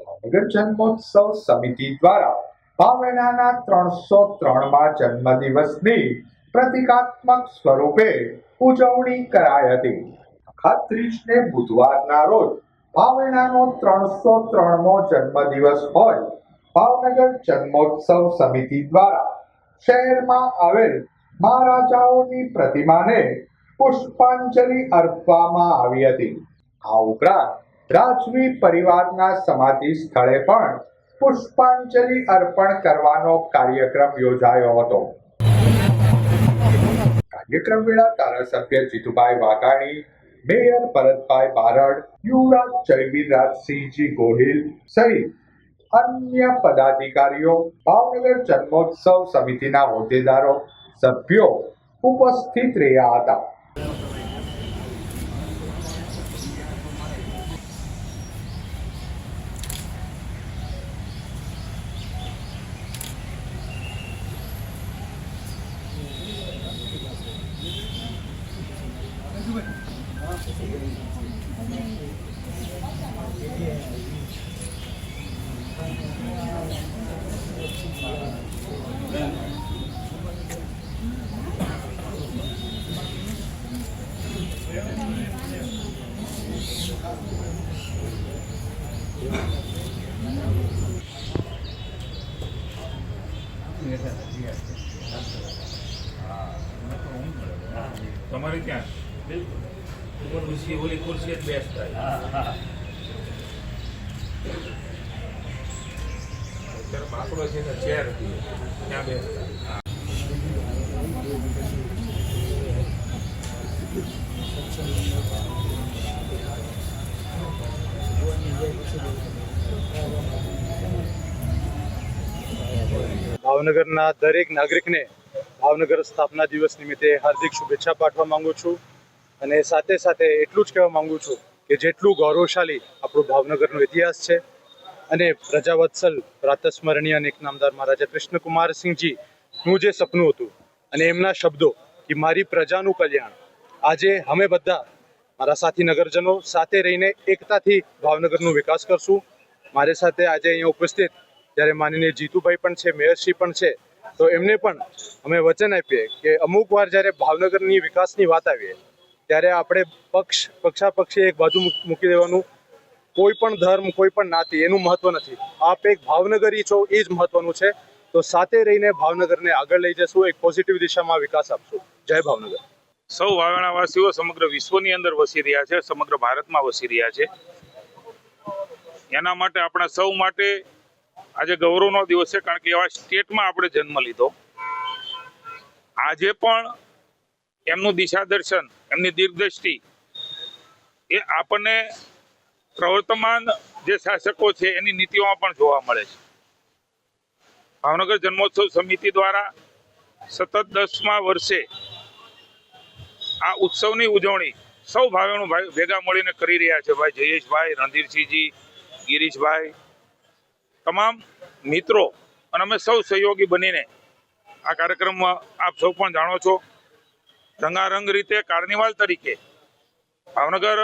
ભાવનગર જન્મોત્સવ સમિતિ દ્વારા ભાવેણાના ત્રણસો ત્રણમાં જન્મદિવસની પ્રતિકાત્મક સ્વરૂપે ઉજવણી કરાઈ હતી. ખાત્રીજને બુધવારના રોજ ભાવેણાનો ત્રણસો ત્રણમો જન્મદિવસ હોય, ભાવનગર જન્મોત્સવ સમિતિ દ્વારા શહેરમાં આવેલ મહારાજાઓની પ્રતિમાને પુષ્પાંજલિ અર્પવામાં આવી હતી. આ ઉપરાંત રાજવી પરિવારના સમાધિ સ્થળે પણ પુષ્પાંજલિ અર્પણ કરવાનો કાર્યક્રમ યોજાયો હતો. કાર્યક્રમ વેળા ધારાસભ્ય જીતુભાઈ વાઘાણી, મેયર ભરતભાઈ બારડ, યુવરાજ જયવીરરાજસિંહજી ગોહિલ સહિત અન્ય પદાધિકારીઓ, ભાવનગર જન્મોત્સવ સમિતિના હોદ્દેદારો, સભ્યો ઉપસ્થિત રહ્યા હતા. તમારે ક્યાં? બિલકુલ. ખુરશી ઓલી ખુરશી જ બેસ્ટ થાય. અત્યારે બાકડો છે ને ચેર ત્યાં બેસ્ટ થાય. ભાવનગરના દરેક નાગરિકને ભાવનગર સ્થાપના દિવસ નિમિત્તે હાર્દિક શુભેચ્છા પાઠવા માંગુ છું. અને સાથે સાથે એટલું જ કહેવા માંગુ છું કે જેટલું ગૌરવશાળી આપણું ભાવનગરનો ઇતિહાસ છે અને પ્રજાવત્સલ પ્રાતસ્મરણીય અને એક નામદાર મહારાજા કૃષ્ણકુમારસિંહજીનું જે સપનું હતું અને એમના શબ્દો કે મારી પ્રજાનું કલ્યાણ, આજે અમે બધા મારા સાથી નગરજનો સાથે રહીને એકતાથી ભાવનગરનો વિકાસ કરશું. મારી સાથે આજે અહીંયા ઉપસ્થિત, જ્યારે માનનીય જીતુભાઈ પણ છે, મેયરશ્રી પણ છે, તો એમને પણ અમે વચન આપીએ કે અમુક વાર જ્યારે ભાવનગરની વિકાસની વાત આવીએ, ત્યારે આપણે પક્ષ, પક્ષાપક્ષી એક બાજુ મૂકી દેવાનું. કોઈ પણ ધર્મ, કોઈ પણ નાતી, એનું મહત્વ નથી. આપ એક ભાવનગરી છો, એ જ મહત્વનું છે. તો સાથે રહીને ભાવનગરને આગળ લઈ જશું, એક પોઝિટિવ દિશામાં વિકાસ આપશું. જય ભાવનગર. સૌ વાવાણાવાસીઓ સમગ્ર વિશ્વની અંદર વસી રહ્યા છે, સમગ્ર ભારતમાં વસી રહ્યા છે. એના માટે આપણા સૌ માટે આજે ગૌરવનો દિવસ છે, કારણ કે એવા સ્ટેટમાં આપણે જન્મ લીધો. આજે પણ એમનું દિશા દર્શન એમની દીર્ઘદ્રષ્ટિ એ આપણને પ્રવર્તમાન જે શાસકો છે, એની નીતિઓમાં પણ જોવા મળે છે. ભાવનગર જન્મોત્સવ સમિતિ દ્વારા સતત દસમા વર્ષે આ ઉત્સવની ઉજવણી સૌ ભાઈઓનું ભાઈ ભેગા મળીને કરી રહ્યા છે. ભાઈ જયેશભાઈ, રણધીરસિંહજી ગિરીશભાઈ, તમામ મિત્રો અને અમે સૌ સહયોગી બનીને આ કાર્યક્રમમાં આપ સૌ પણ જાણો છો, રંગારંગ રીતે કાર્નિવાલ તરીકે ભાવનગર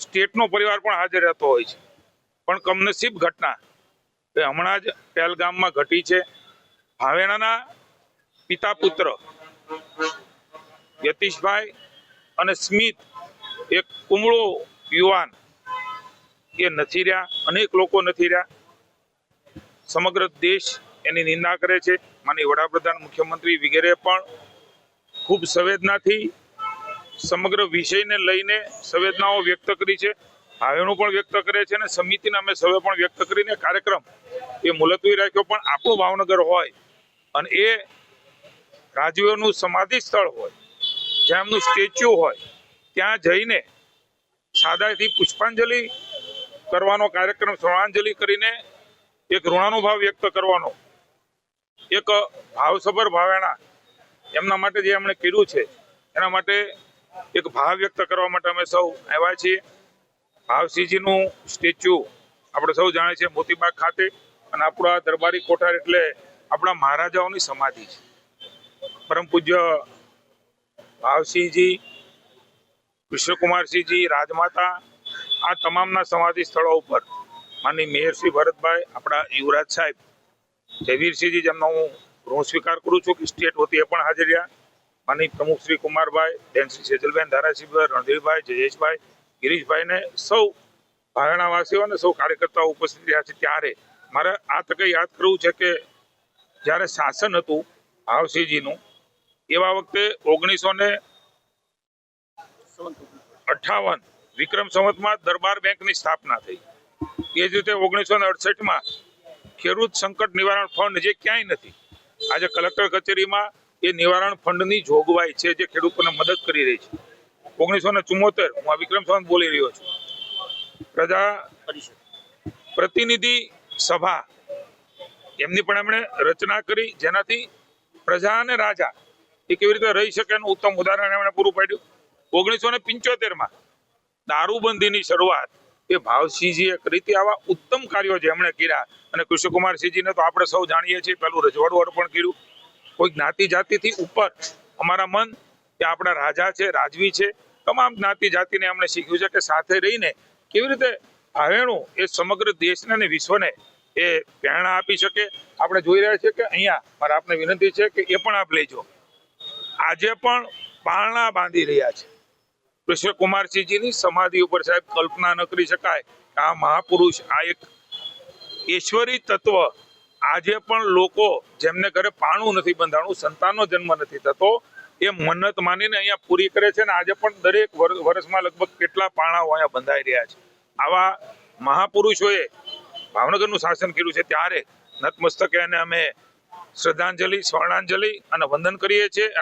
સ્ટેટનો પરિવાર પણ હાજર રહેતો હોય છે. પણ કમનસીબ ઘટના એ હમણાં જ પહેલગામમાં ઘટી છે. ભાવેણાના પિતા પુત્ર યતીશભાઈ અને સ્મિત, એક કુમળો યુવાન એ નથી રહ્યા, અનેક લોકો નથી રહ્યા. સમગ્ર દેશ એની નિંદા કરે છે. માની વડાપ્રધાન, મુખ્યમંત્રી વગેરે પણ ખૂબ સંવેદનાથી સમગ્ર વિષયને લઈને સંવેદનાઓ વ્યક્ત કરી છે. ભાવેણું પણ વ્યક્ત કરે છે અને સમિતિને અમે સવે પણ વ્યક્ત કરીને કાર્યક્રમ એ મુલતવી રાખ્યો. પણ આપણું ભાવનગર હોય અને એ રાજવીઓનું સમાધિ સ્થળ હોય, જ્યાં એમનું સ્ટેચ્યુ હોય, ત્યાં જઈને સાદાથી પુષ્પાંજલિ કરવાનો કાર્યક્રમ શ્રદ્ધાંજલિ કરીને એક ઋણાનુભાવ વ્યક્ત કરવાનો. એક ભાવસભર ભાવેણા એમના માટે જે એમણે કર્યું છે, એના માટે એક ભાવ વ્યક્ત કરવા માટે અમે સૌ આવ્યા છીએ. ભાવસિંહજીનું સ્ટેચ્યુ આપણે સૌ જાણીએ છીએ મોતીબાગ ખાતે અને આપણા દરબારી કોઠાર એટલે આપણા મહારાજાઓની સમાધિ છે. પરમ પૂજ્ય ભાવસિંહજી, વિશ્વકુમારસિંહજી, રાજમાતા આ તમામના સમાધિ સ્થળો ઉપર માનની મેયર ભરતભાઈ, આપણા યુવરાજ સાહેબ, જયવીરસિંહજી જેમનો હું ઋણ સ્વીકાર કરું છું કે સ્ટેટ વતીએ પણ હાજર રહ્યા. માની પ્રમુખ શ્રી કુમારભાઈ, બેન શ્રી સેજલબેન ધારાસિંહભાઈ રણધીરભાઈ, જયેશભાઈ, ગિરીશભાઈને સૌ ભાયણાવાસીઓ અને સૌ કાર્યકર્તાઓ ઉપસ્થિત રહ્યા છે ત્યારે. મારે આ તકે યાદ કરવું છે કે જ્યારે શાસન હતું ભાવસિંહજીનું, એવા વખતે ઓગણીસો ને અઠાવન વિક્રમ સંવતમાં દરબાર બેંકની સ્થાપના થઈ. એ જ રીતે ઓગણીસો ને અડસઠમાં ખેડૂત સંકટ નિવારણ ફંડ જે ક્યાંય નથી, આજે કલેક્ટર કચેરીમાં એ નિવારણ ફંડની જોગવાઈ છે જે ખેડૂતોને મદદ કરી રહી છે. ઓગણીસો ને ચુમ્મોતેર, હું વિક્રમ સંવત બોલી રહ્યો છું. પ્રજા પ્રતિનિધિ સભા, એમની પણ એમણે રચના કરી જેનાથી પ્રજા અને રાજા એ કેવી રીતે રહી શકે એનું ઉત્તમ ઉદાહરણ એમણે પૂરું પાડ્યું. ઓગણીસો ને પંચોતેરમાં દારૂબંધીની શરૂઆત એ ભાવસિંહજીએ કરી હતી. આવા ઉત્તમ કાર્યો જેમણે કર્યા અને કૃષ્ણકુમારસિંહજીને તો આપણે સૌ જાણીએ છીએ, પેલું રજવાડું અર્પણ કર્યું. કોઈ જ્ઞાતિ જાતિથી ઉપર અમારા મન કે આપણા રાજા છે, રાજવી છે, તમામ જ્ઞાતિ જાતિને અમને શીખ્યું છે કે સાથે રહીને કેવી રીતે ભાવેણું એ સમગ્ર દેશને અને વિશ્વને એ પ્રેરણા આપી શકે. આપણે જોઈ રહ્યા છીએ કે અહીંયા મારે આપને વિનંતી છે કે એ પણ આપ લેજો. આજે પણ પારણા બાંધી રહ્યા છે. કૃષ્ણકુમારસિંહજીની સમાધિ ઉપર સાહેબ કલ્પના ન કરી શકાય આ મહાપુરુષ, આ એક ઈશ્વરી તત્વ આજે પણ લોકો જેમને ઘરે પાણું નથી બંધાણું, સંતાનનો જન્મ નથી થતો, એ મન્નત માનીને અહીંયા પૂરી કરે છે ને આજે પણ દરેક વર- વર્ષમાં લગભગ કેટલા પાણાઓ અહીંયા બંધાઈ રહ્યા છે. આવા મહાપુરુષોએ ભાવનગરનું શાસન કર્યું છે ત્યારે નતમસ્તકે એને અમે શ્રદ્ધાંજલિ સ્વર્ણાંજલિ અને વંદન કરીએ છીએ.